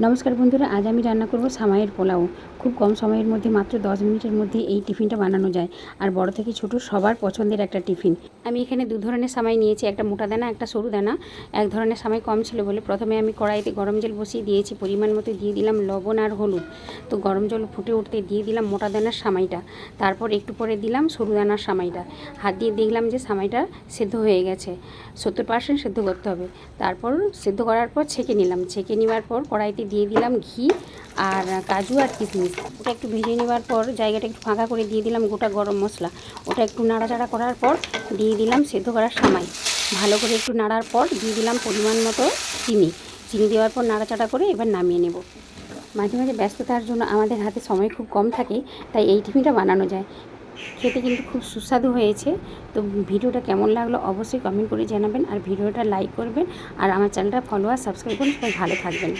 নমস্কার বন্ধুরা, আজ আমি রান্না করব সামাইয়ের পোলাও। খুব কম সময়ের মধ্যে মাত্র দশ মিনিটের মধ্যে এই টিফিনটা বানানো যায়। আর বড় থেকে ছোট সবার পছন্দের একটা টিফিন। আমি এখানে দু ধরনের সামাই নিয়েছি, একটা মোটা দানা, একটা সরু দানা। এক ধরনের সামাই কম ছিল বলে প্রথমে আমি কড়াইতে গরম জল বসিয়ে দিয়েছি, পরিমাণ মতো দিয়ে দিলাম লবণ আর হলুদ। তো গরম জল ফুটে উঠতে দিয়ে দিলাম মোটা দানার সামাইটা। তারপর একটু পরে দিলাম সরু দানার সামাইটা। হাত দিয়ে দেখলাম যে সামাইটা সেদ্ধ হয়ে গেছে। সত্তর পার্সেন্ট সেদ্ধ করতে হবে। তারপর সেদ্ধ করার পর ছেঁকে নিলাম। ছেঁকে নেওয়ার পর কড়াইতে দিয়ে দিলাম ঘি আর কাজু আর কিশমিশ। ওটা একটু ভেজে নেওয়ার পর জায়গাটা একটু ফাঁকা করে দিয়ে দিলাম গোটা গরম মশলা। ওটা একটু নাড়াচাড়া করার পর দিয়ে দিলাম সেদ্ধ করার সামাই। ভালো করে একটু নাড়ার পর দিয়ে দিলাম পরিমাণ মতো চিনি। চিনি দেওয়ার পর নাড়াচাড়া করে এবার নামিয়ে নেব। মাঝে মাঝে ব্যস্ততার জন্য আমাদের হাতে সময় খুব কম থাকে, তাই এই টিফিনটা বানানো যায়। খেতে কিন্তু খুব সুস্বাদু হয়েছে। তো ভিডিওটা কেমন লাগল অবশ্যই কমেন্ট করে জানাবেন আর ভিডিওটা লাইক করবেন। আর আমার চ্যানেলটা ফলো আর সাবস্ক্রাইব করুন। সবাই ভালো থাকবেন।